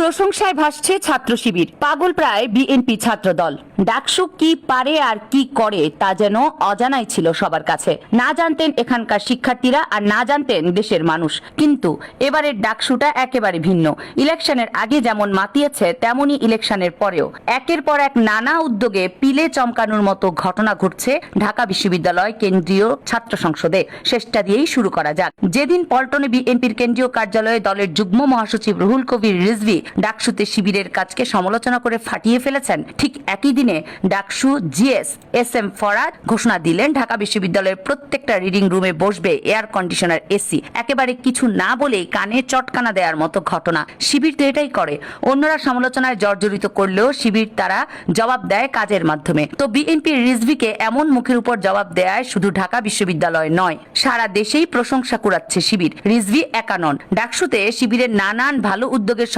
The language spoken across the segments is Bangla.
প্রশংসায় ভাসছে ছাত্র শিবির। পাগল প্রায় বিএনপি ছাত্র দল ডাকসু কি পারে আর কি করে তা যেন অজানাই ছিল সবার কাছে। না জানতেন এখানকার শিক্ষার্থীরা আর না জানতেন দেশের মানুষ। কিন্তু এবারের ডাকসুটা একেবারে ভিন্ন। ইলেকশনের আগে যেমন মাতিয়েছে তেমনি ইলেকশনের পরেও। একের পর এক নানা উদ্যোগে পিলে চমকানোর মতো ঘটনা ঘটছে ঢাকা বিশ্ববিদ্যালয় কেন্দ্রীয় ছাত্র সংসদে। শেষটা দিয়েই শুরু করা যাক। যেদিন পল্টনে বিএনপির কেন্দ্রীয় কার্যালয়ে দলের যুগ্ম মহাসচিব রুহুল কবির রিজভি ডাকসুতে শিবিরের কাজকে সমালোচনা করে ফাটিয়ে ফেলেছেন। ঠিক একই দিনে DUCSU GS S M Farhad ঘোষণা দিলেন, ঢাকা বিশ্ববিদ্যালয়ের প্রত্যেকটা রিডিং রুমে বসবে এয়ার কন্ডিশনার এসি। একেবারে কিছু না বলেই কানে চটকানা দেওয়ার মতো ঘটনা। শিবির তো এটাই করে। অন্যরা সমালোচনায় জর্জরিত করলেও শিবির তারা জবাব দেয় কাজের মাধ্যমে। তো বিএনপির রিজভিকে এমন মুখের উপর জবাব দেয় শুধু ঢাকা বিশ্ববিদ্যালয় নয়, সারা দেশেই প্রশংসা কুড়াচ্ছে শিবির। রিজভি একা নন। ডাকসুতে শিবিরের নানান ভালো উদ্যোগের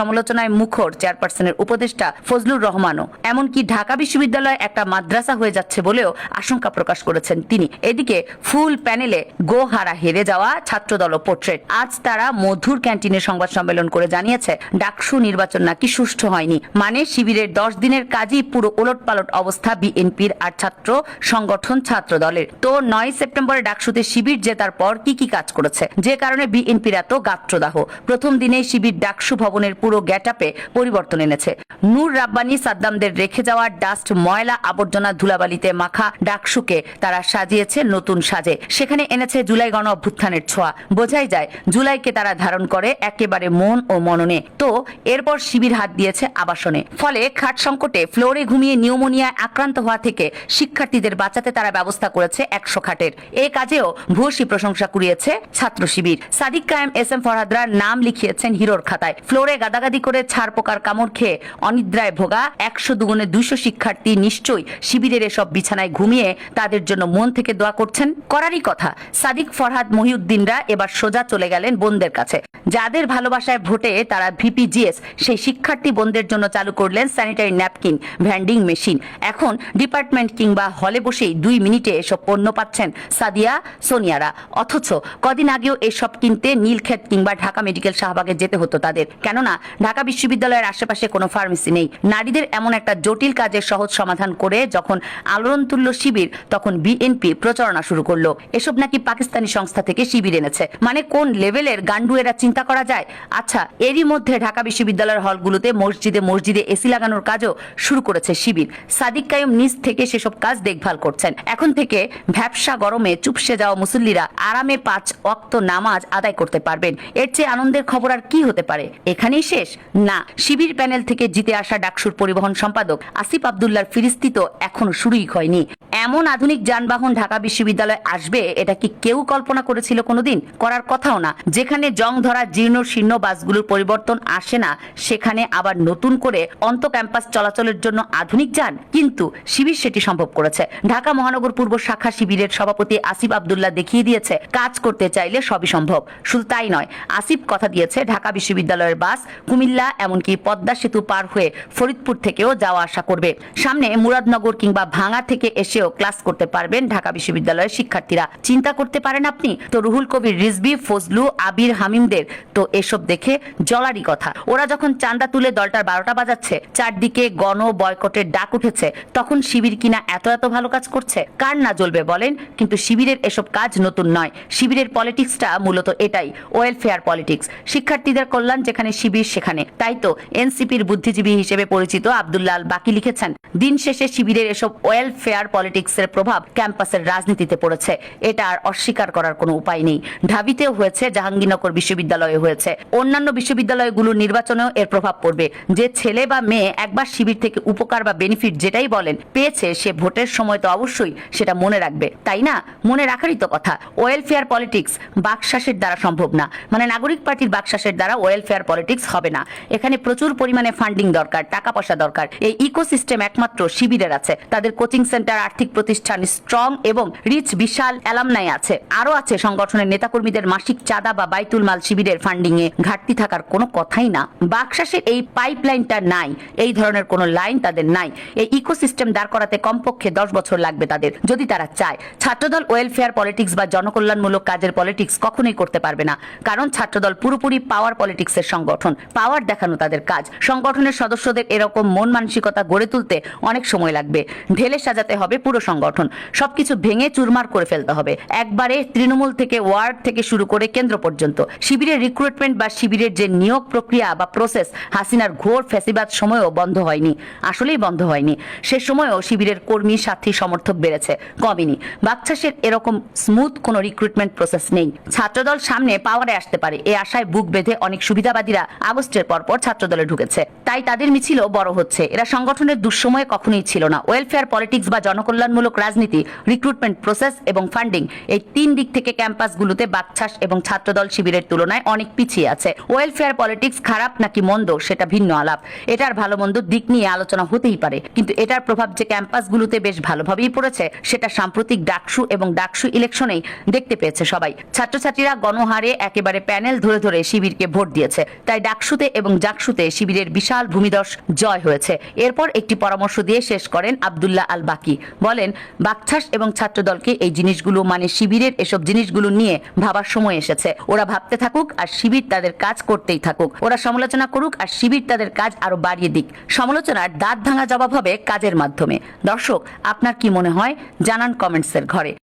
সমালোচনায় মুখর চেয়ারপারসনের উপদেষ্টা ফজলুর রহমানও। এমনকি ঢাকা বিশ্ববিদ্যালয় একটা মাদ্রাসা হয়ে যাচ্ছে বলেও আশঙ্কা প্রকাশ করেছেন তিনি। এদিকে ফুল প্যানেলে গো হারা যাওয়া ছাত্রদল পোর্ট্রেট। আজ তারা মধুর ক্যান্টিনে সংবাদ সম্মেলন করে জানিয়েছে, ডাকসু নির্বাচন নাকি সুষ্ঠু হয়নি। মানে শিবিরের দশ দিনের কাজই পুরো ওলটপালট অবস্থা বিএনপির আর ছাত্র সংগঠন ছাত্র দলের তো নয় সেপ্টেম্বরে ডাকসুতে শিবির জেতার পর কি কি কাজ করেছে? যে কারণে বিএনপির এত গাত্রদাহ। প্রথম দিনে শিবির ডাকসু ভবনের পুরো গ্যাটাপে পরিবর্তন এনেছে। নূর রাব্বানি সাদ্দামদের রেখে যাওয়া ডাস্ট, ময়লা, আবর্জনা, ধুলাবালিতে মাখা ডাকসুকে তারা সাজিয়েছে নতুন সাজে। সেখানে এনেছে জুলাই গণ অভ্যুত্থানের ছোঁয়া। বোঝাই যায়, জুলাইকে তারা ধারণ করে একেবারে মন ও মননে। তো এরপর শিবির হাত দিয়েছে আবাসনে। ফলে খাট সংকটে ফ্লোরে ঘুমিয়ে নিউমোনিয়ায় আক্রান্ত হওয়া থেকে শিক্ষার্থীদের বাঁচাতে তারা ব্যবস্থা করেছে একশো খাটের। এই কাজেও ভূয়সী প্রশংসা কুড়িয়েছে ছাত্র শিবির। সাদিক কায়েম এস এম ফরহাদরা নাম লিখিয়েছেন হিরোর খাতায়। ফ্লোরে গাদাগাদি করে ছাড় পোকার কামড় খেয়ে অনিদ্রায় ভোগা একশো দুগুণে দুইশো শিক্ষার্থী নিশ্চয়ই শিবিরের এসব বিছানায় ঘুমিয়ে তাদের জন্য মন থেকে দোয়া করছেন। করারই কথা, সাদিক ফরহাদ মহিউদ্দিনরা এবার সোজা চলে গেলেন বোনদের কাছে। যাদের ভালোবাসায় ভোটে তারা ভিপিজিএস সেই শিক্ষার্থী বোনদের জন্য চালু করলেন স্যানিটারি ন্যাপকিন ভ্যান্ডিং মেশিন এখন ডিপার্টমেন্ট কিংবা হলে বসেই দুই মিনিটে এসব পণ্য পাচ্ছেন সাদিয়া, সোনিয়ারা। অথচ কদিন আগেও এসব কিনতে নীলক্ষেত কিংবা ঢাকা মেডিকেল শাহবাগে যেতে হতো তাদের। কেননা ঢাকা বিশ্ববিদ্যালয়ের আশেপাশে কোনো ফার্মেসি নেই। নারীদের এমন একটা জটিল কাজের সহজ সমাধান করে যখন আলোড়ন তুল্য শিবির, তখন বিএনপি প্রচারণা শুরু করল। এসব নাকি পাকিস্তানি সংস্থা থেকে শিবির এনেছে। মানে কোন লেভেলের গান্ডু এরা চিন্তা করা যায়? আচ্ছা এরই মধ্যে ঢাকা বিশ্ববিদ্যালয়ের হলগুলোতে মসজিদে মসজিদে এসি লাগানোর কাজও শুরু করেছে শিবির। সাদিক কায়ুম নিজ থেকে সেসব কাজ দেখভাল করছেন। এখন থেকে ভ্যাবসা গরমে চুপসে যাওয়া মুসল্লিরা আরামে পাঁচ অক্ত নামাজ আদায় করতে পারবেন। এর চেয়ে আনন্দের খবর আর কি হতে পারে? এখানেই শেষ? না, শিবির প্যানেল থেকে জিতে আসা ডাকসুর পরিবহন সম্পাদক আসিফ আবদুল্লার ফিরিস্তি তো এখনও শুরুই হয়নি। এমন আধুনিক যানবাহন ঢাকা বিশ্ববিদ্যালয়ে আসবে, এটা কি কেউ কল্পনা করেছিল কোনোদিন? করার কথাও না। যেখানে জং ধরা জীর্ণ শীর্ণ বাসগুলোর পরিবর্তন আসে না, সেখানে আবার নতুন করে অন্ত ক্যাম্পাস চলাচলের জন্য আধুনিক যান। কিন্তু শিবির সেটি সম্ভব করেছে। ঢাকা মহানগর পূর্ব শাখা শিবিরের সভাপতি আসিফ আবদুল্লাহ দেখিয়ে দিয়েছে, কাজ করতে চাইলে সবই সম্ভব। শুধু তাই নয়, আসিফ কথা দিয়েছে, ঢাকা বিশ্ববিদ্যালয়ের বাস কুমিল্লা, এমনকি পদ্মা সেতু পার হয়ে ফরিদপুর থেকেও যাওয়া আসা করবে। সামনে মুরাদনগর কিংবা ভাঙা থেকে এসেও ক্লাস করতে পারবেন ঢাকা বিশ্ববিদ্যালয়ের শিক্ষার্থীরা। চিন্তা করতে পারেন আপনি? তো রুহুল কবির রিজবি ফজলু, আবির, হামিমদের। তো এসব দেখে জলারই কথা। ওরা যখন চান্দা তুলে দলটার বারোটা বাজাচ্ছে, চারদিকে গণ বয়কটের ডাক উঠেছে, তখন শিবির কিনা এত এত ভালো কাজ করছে? কার না জ্বলবে বলেন? কিন্তু শিবিরের এসব কাজ নতুন নয়। শিবিরের পলিটিক্সটা মূলত এটাই, ওয়েলফেয়ার পলিটিক্স। শিক্ষার্থীদের কল্যাণ যেখানে শিবির, সেখানে। তাই তো এনসিপির বুদ্ধিজীবী হিসেবে পরিচিত আব্দুল্লাহ বাকি লিখেছেন, দিন শেষে শিবিরের এসব ওয়েলফেয়ার পলিটিক্সের প্রভাব ক্যাম্পাসের রাজনীতিতে পড়েছে। এটা আর অস্বীকার করার কোনো উপায় নেই। ঢাবিতেও হয়েছে, জাহাঙ্গীরনগর বিশ্ববিদ্যালয়ে হয়েছে। অন্যান্য বিশ্ববিদ্যালয়গুলোর নির্বাচনেও এর প্রভাব পড়বে। যে ছেলে বা মেয়ে একবার শিবির থেকে উপকার বা বেনিফিট যেটাই বলেন, পেয়েছে সে ভোটের সময় তো অবশ্যই সেটা মনে রাখবে। তাই না? মনে রাখারই তো কথা। ওয়েলফেয়ার পলিটিক্স বাকশাসের দ্বারা সম্ভব না। মানে নাগরিক পার্টির বাকশাসের দ্বারা ওয়েলফেয়ার পলিটিক্স হবে না। এখানে প্রচুর পরিমাণে ফান্ডিং দরকার, টাকা পয়সা দরকার। এই ইকোসিস্টেম একমাত্র শিবিরের আছে। তাদের কোচিং সেন্টার, আর্থিক প্রতিষ্ঠান স্ট্রং এবং রিচ বিশাল অ্যালামনাই আছে। আরও আছে, সংগঠনের নেতাকর্মীদের মাসিক চাঁদা বা বাইতুল মাল শিবিরের ফান্ডিং এ ঘাটতি থাকার কোনো কথাই না। বাকশাসের এই পাইপলাইনটা নাই, এই ধরনের কোনো লাইন তাদের নাই। এই ইকোসিস্টেম দাঁড় করাতে কমপক্ষে দশ বছর লাগবে তাদের, যদি তারা চায়। ছাত্রদল ওয়েলফেয়ার পলিটিক্স বা জনকল্যাণমূলক কাজের পলিটিক্স কখনোই করতে পারবে না, কারণ ছাত্রদল পুরোপুরি পাওয়ার পলিটিক্সের সংগঠন। পাওয়ার দেখানো তাদের কাজ। সংগঠনের সদস্যদের এরকম মন মানসিকতা গড়ে তুলতে অনেক সময় লাগবে। ঢেলে সাজাতে হবে পুরো সংগঠন। সবকিছু ভেঙে চুরমার করে ফেলতে হবে। একবারে তৃণমূল থেকে ওয়ার্ড থেকে শুরু করে কেন্দ্র পর্যন্ত। শিবিরের রিক্রুটমেন্ট বা শিবিরের যে নিয়োগ প্রক্রিয়া বা প্রসেস হাসিনার ঘোর ফ্যাসিবাদ সময়ও বন্ধ হয়নি। আসলেই বন্ধ হয়নি। সে সময়ও শিবিরের কর্মী, সাথী, সমর্থক বেড়েছে, কমেনি। বাকচাষের এরকম স্মুথ কোনো রিক্রুটমেন্ট প্রসেস নেই। ছাত্রদল সামনে পাওয়ারে আসতে পারে। এ আশায় বুক বেঁধে অনেক সুবিধাবাদীরা আগস্টের পরপর ছাত্রদলে ঢুকেছে। তাই তাদের মিছিলও বড় হচ্ছে। এরা সংগঠনের দুঃসময়ে কখনোই ছিল না। ওয়েলফেয়ার, পলিটিক্স বা জনকল্যাণমূলক রাজনীতি, রিক্রুটমেন্ট প্রসেস এবং ফান্ডিং এই তিন দিক থেকে ক্যাম্পাসগুলোতে বাকছাস এবং ছাত্রদল শিবিরের তুলনায় অনেক পিছিয়ে আছে। ওয়েলফেয়ার, পলিটিক্স খারাপ নাকি মন্দ সেটা ভিন্ন আলাপ। এটার ভালো মন্দ দিক নিয়ে আলোচনা হতেই পারে। কিন্তু এটার প্রভাব যে ক্যাম্পাসগুলোতে বেশ ভালোভাবেই পড়েছে, সেটা সাম্প্রতিক ডাকসু এবং ডাকসু ইলেকশনেই দেখতে পেয়েছে সবাই। ছাত্রছাত্রীরা গণহারে একেবারে প্যানেল ধরে ধরে শিবিরকে ভোট দিয়েছে। তাই ডাকসুতে এবং জাকসুতে শিবিরের বিশাল ভূমিদশ জয় হয়েছে। এরপর একটি পরামর্শ দিয়ে শেষ করেন আবদুল্লাহ আল বাকি বলেন, বাকছাস এবং ছাত্রদলকে এই জিনিসগুলো মানে শিবিরের এসব জিনিসগুলো নিয়ে ভাবার সময় এসেছে। ওরা ভাবতে থাকুক আর শিবির তাদের কাজ করতেই থাকুক। ওরা সমালোচনা করুক আর শিবির তাদের কাজ আরও বাড়িয়ে দিক। সমালোচনার দাঁত ভাঙা জবাব হবে কাজের মাধ্যমে। দর্শক, আপনার কি মনে হয়? জানান কমেন্টসের ঘরে।